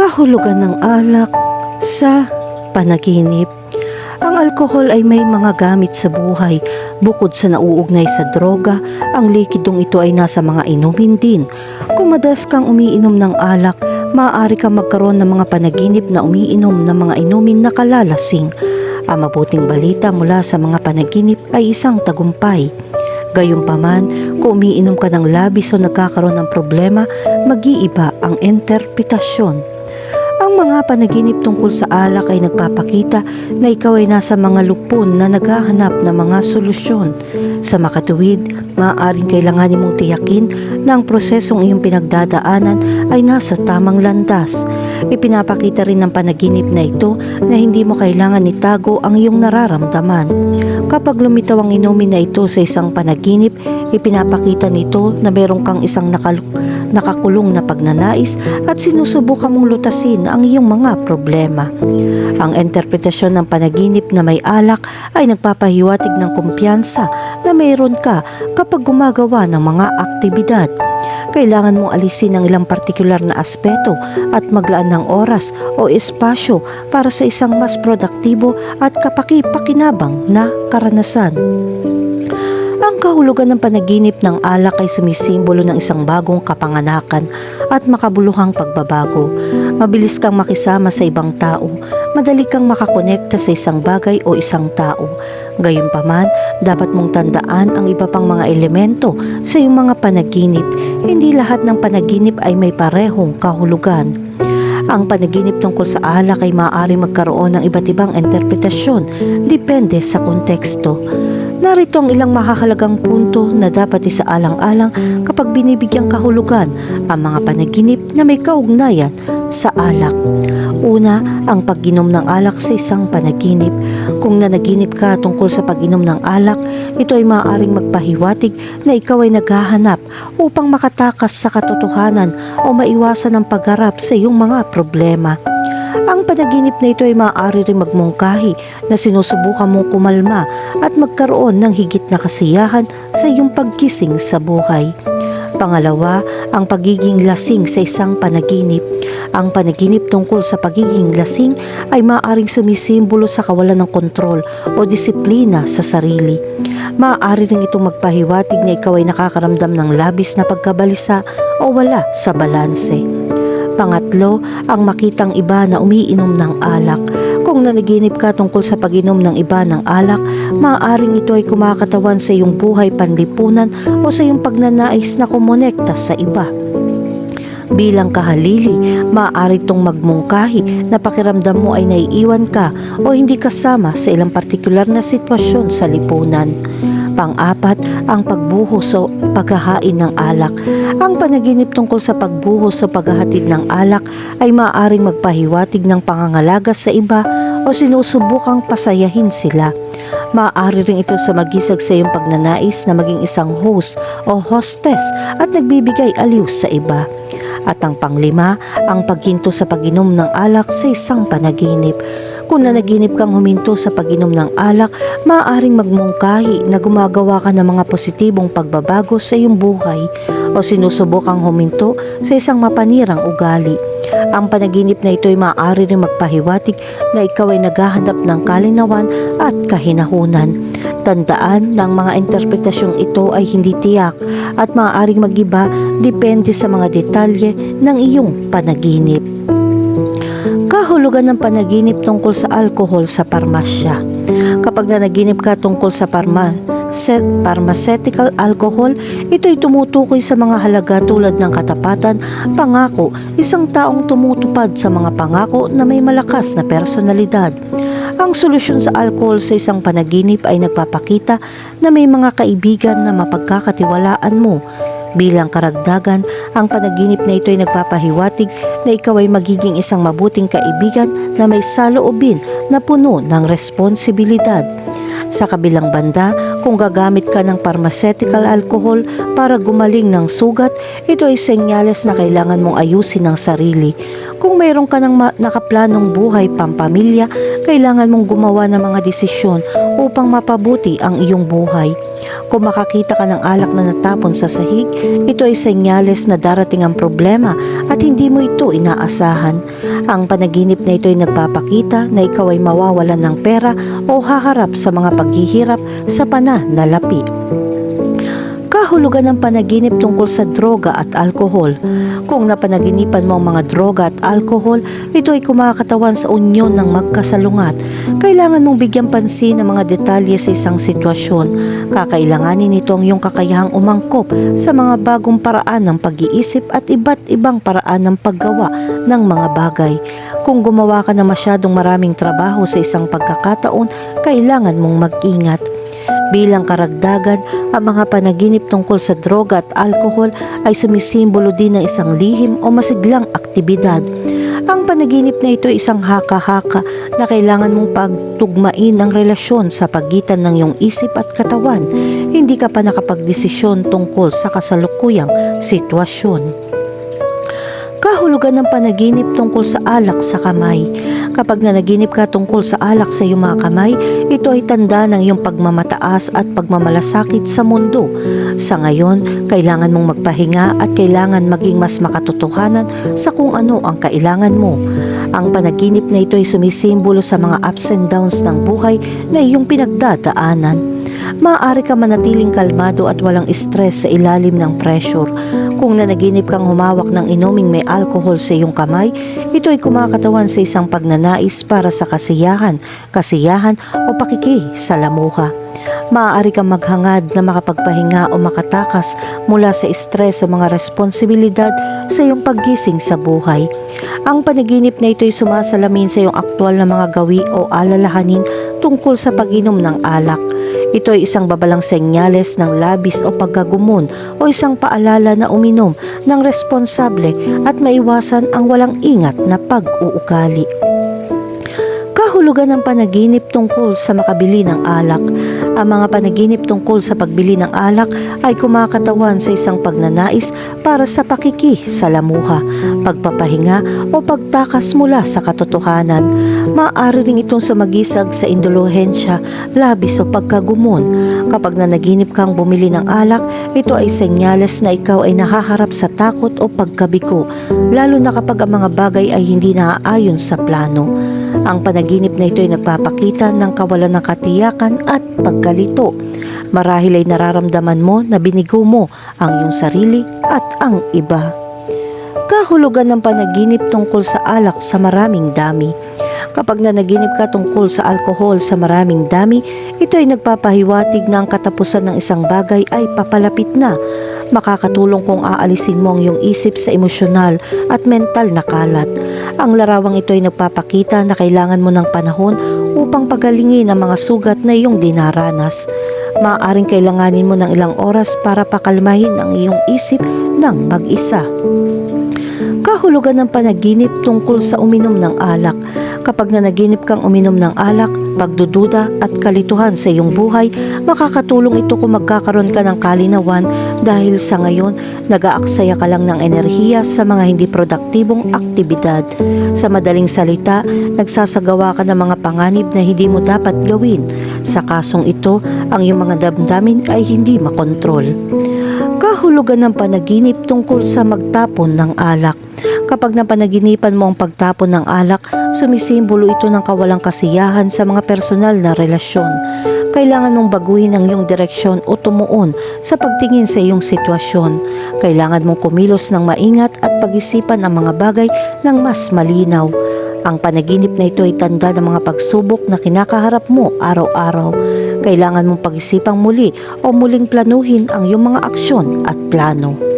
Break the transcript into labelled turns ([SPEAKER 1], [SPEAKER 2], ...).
[SPEAKER 1] kahulugan ng alak sa panaginip. Ang alkohol ay may mga gamit sa buhay. Bukod sa nauugnay sa droga, ang likidong ito ay nasa mga inumin din. Kung madalas kang umiinom ng alak, maaari kang magkaroon ng mga panaginip na umiinom ng mga inumin na kalalasing. Ang mabuting balita mula sa mga panaginip ay isang tagumpay. Gayunpaman, kung umiinom ka ng labis o nagkakaroon ng problema, mag-iiba ang interpretasyon. Ang mga panaginip tungkol sa alak ay nagpapakita na ikaw ay nasa mga lupon na naghahanap ng mga solusyon. Sa makatuwid, maaaring kailanganin mong tiyakin na ang prosesong iyong pinagdadaanan ay nasa tamang landas. Ipinapakita rin ng panaginip na ito na hindi mo kailangan itago ang iyong nararamdaman. Kapag lumitaw ang inumin na ito sa isang panaginip, ipinapakita nito na meron kang isang nakal- nakakulong na pagnanais at sinusubukan mong lutasin ang iyong mga problema. Ang interpretasyon ng panaginip na may alak ay nagpapahiwatig ng kumpiyansa na mayroon ka kapag gumagawa ng mga aktibidad. Kailangan mong alisin ang ilang partikular na aspeto at maglaan ng oras o espasyo para sa isang mas produktibo at kapaki-pakinabang na karanasan. Ang kahulugan ng panaginip ng alak ay sumisimbolo ng isang bagong kapanganakan at makabuluhang pagbabago. Mabilis kang makisama sa ibang tao, madali kang makakonekta sa isang bagay o isang tao. Gayunpaman, dapat mong tandaan ang iba pang mga elemento sa iyong mga panaginip. Hindi lahat ng panaginip ay may parehong kahulugan. Ang panaginip tungkol sa alak ay maaari magkaroon ng iba't ibang interpretasyon, depende sa konteksto. Narito ang ilang mahahalagang punto na dapat isaalang-alang kapag binibigyang kahulugan ang mga panaginip na may kaugnayan sa alak. Una, ang pag-inom ng alak sa isang panaginip. Kung nanaginip ka tungkol sa pag-inom ng alak, ito ay maaaring magpahiwatig na ikaw ay naghahanap upang makatakas sa katotohanan o maiwasan ang pagharap sa iyong mga problema. Ang panaginip na ito ay maaari rin magmungkahi na sinusubukan mong kumalma at magkaroon ng higit na kasiyahan sa iyong pagkising sa buhay. Pangalawa, ang pagiging lasing sa isang panaginip. Ang panaginip tungkol sa pagiging lasing ay maaaring sumisimbolo sa kawalan ng kontrol o disiplina sa sarili. Maaari rin itong magpahiwatig na ikaw ay nakakaramdam ng labis na pagkabalisa o wala sa balanse. Pangatlo, ang makitang iba na umiinom ng alak. Kung nanaginip ka tungkol sa pag-inom ng iba ng alak, maaaring ito ay kumakatawan sa iyong buhay panlipunan o sa iyong pagnanais na kumonekta sa iba. Bilang kahalili, maaari itong magmungkahi na pakiramdam mo ay naiiwan ka o hindi kasama sa ilang partikular na sitwasyon sa lipunan. Pang-apat, ang pagbuhos o paghahain ng alak. Ang panaginip tungkol sa pagbuhos o paghahatid ng alak ay maaaring magpahiwatig ng pangangalaga sa iba o sinusubukang pasayahin sila. Maaari rin ito sa magisag sa iyong pagnanais na maging isang host o hostess at nagbibigay aliw sa iba. At ang panglima, ang paghinto sa pag-inom ng alak sa isang panaginip. Kung nanaginip kang huminto sa pag-inom ng alak, maaaring magmungkahi na gumagawa ka ng mga positibong pagbabago sa iyong buhay o sinusubukang huminto sa isang mapanirang ugali. Ang panaginip na ito ay maaari rin magpahiwatig na ikaw ay naghahanap ng kalinawan at kahinahunan. Tandaan na ang mga interpretasyong ito ay hindi tiyak at maaaring magiba depende sa mga detalye ng iyong panaginip. Kahulugan ng panaginip tungkol sa alkohol sa parmasya. Kapag nanaginip ka tungkol sa parma, set, pharmaceutical alcohol, ito ay tumutukoy sa mga halaga tulad ng katapatan, pangako, isang taong tumutupad sa mga pangako na may malakas na personalidad. Ang solusyon sa alcohol sa isang panaginip ay nagpapakita na may mga kaibigan na mapagkakatiwalaan mo. Bilang karagdagan, ang panaginip na ito ay nagpapahiwatig na ikaw ay magiging isang mabuting kaibigan na may saloobin na puno ng responsibilidad. Sa kabilang banda, kung gagamit ka ng pharmaceutical alcohol para gumaling ng sugat, ito ay senyales na kailangan mong ayusin ang sarili. Kung mayroon ka ng nakaplanong buhay pampamilya, kailangan mong gumawa ng mga desisyon upang mapabuti ang iyong buhay. Kung makakita ka ng alak na natapon sa sahig, ito ay senyales na darating ang problema at hindi mo ito inaasahan. Ang panaginip na ito ay nagpapakita na ikaw ay mawawalan ng pera o haharap sa mga paghihirap sa pananalapi. Kahulugan ng panaginip tungkol sa droga at alkohol. Kung napanaginipan mo ang mga droga at alkohol, ito ay kumakatawan sa unyon ng magkasalungat. Kailangan mong bigyan pansin ng mga detalye sa isang sitwasyon. Kakailanganin nito ang iyong kakayahang umangkop sa mga bagong paraan ng pag-iisip at iba't ibang paraan ng paggawa ng mga bagay. Kung gumawa ka na masyadong maraming trabaho sa isang pagkakataon, kailangan mong mag-ingat. Bilang karagdagan, ang mga panaginip tungkol sa droga at alkohol ay sumisimbolo din ng isang lihim o masiglang aktibidad. Ang panaginip na ito ay isang haka-haka na kailangan mong pagtugmain ang relasyon sa pagitan ng iyong isip at katawan. Hindi ka pa nakapagdesisyon tungkol sa kasalukuyang sitwasyon. Kahulugan ng panaginip tungkol sa alak sa kamay. Kapag nanaginip ka tungkol sa alak sa iyong mga kamay, ito ay tanda ng iyong pagmamataas at pagmamalasakit sa mundo. Sa ngayon, kailangan mong magpahinga at kailangan maging mas makatotohanan sa kung ano ang kailangan mo. Ang panaginip na ito ay sumisimbolo sa mga ups and downs ng buhay na iyong pinagdadaanan. Maaari ka manatiling kalmado at walang stress sa ilalim ng pressure. Kung nanaginip kang humawak ng inuming may alcohol sa iyong kamay, ito ay kumakatawan sa isang pagnanais para sa kasiyahan, kasiyahan o pakiki sa lamuha. Maaari kang maghangad na makapagpahinga o makatakas mula sa stress o mga responsibilidad sa iyong paggising sa buhay. Ang panaginip na ito ay sumasalamin sa iyong aktwal na mga gawi o alalahanin tungkol sa pag-inom ng alak. Ito ay isang babalang senyales ng labis o pagkagumon o isang paalala na uminom ng responsable at maiwasan ang walang ingat na pag-uugali. Kahulugan ng panaginip tungkol sa makabili ng alak. Ang mga panaginip tungkol sa pagbili ng alak ay kumakatawan sa isang pagnanais para sa pakiki sa lamuha, pagpapahinga o pagtakas mula sa katotohanan. Maaari rin itong sumagisag sa indulhensya, labis o pagkagumon. Kapag nanaginip kang bumili ng alak, ito ay senyales na ikaw ay nahaharap sa takot o pagkabiko, lalo na kapag ang mga bagay ay hindi naaayon sa plano. Ang panaginip na ito ay nagpapakita ng kawalan ng katiyakan at pagkalito. Marahil ay nararamdaman mo na binigo mo ang iyong sarili at ang iba. Kahulugan ng panaginip tungkol sa alak sa maraming dami. Kapag nanaginip ka tungkol sa alkohol sa maraming dami, ito ay nagpapahiwatig na ang katapusan ng isang bagay ay papalapit na. Makakatulong kung aalisin mo ang iyong isip sa emosyonal at mental na kalat. Ang larawang ito ay nagpapakita na kailangan mo ng panahon upang pagalingin ang mga sugat na iyong dinaranas. Maaaring kailanganin mo ng ilang oras para pakalmahin ang iyong isip ng mag-isa. Kahulugan ng panaginip tungkol sa uminom ng alak. Kapag nanaginip kang uminom ng alak, pagdududa at kalituhan sa iyong buhay, makakatulong ito kung magkakaroon ka ng kalinawan dahil sa ngayon, nag-aaksaya ka lang ng enerhiya sa mga hindi produktibong aktibidad. Sa madaling salita, nagsasagawa ka ng mga panganib na hindi mo dapat gawin. Sa kasong ito, ang iyong mga damdamin ay hindi makontrol. Kahulugan ng panaginip tungkol sa magtapon ng alak. Kapag napanaginipan mo ang pagtapon ng alak, sumisimbolo ito ng kawalang kasiyahan sa mga personal na relasyon. Kailangan mong baguhin ang iyong direksyon o tumuon sa pagtingin sa iyong sitwasyon. Kailangan mong kumilos ng maingat at pag-isipan ang mga bagay ng mas malinaw. Ang panaginip na ito ay tanda ng mga pagsubok na kinakaharap mo araw-araw. Kailangan mong pag-isipang muli o muling planuhin ang iyong mga aksyon at plano.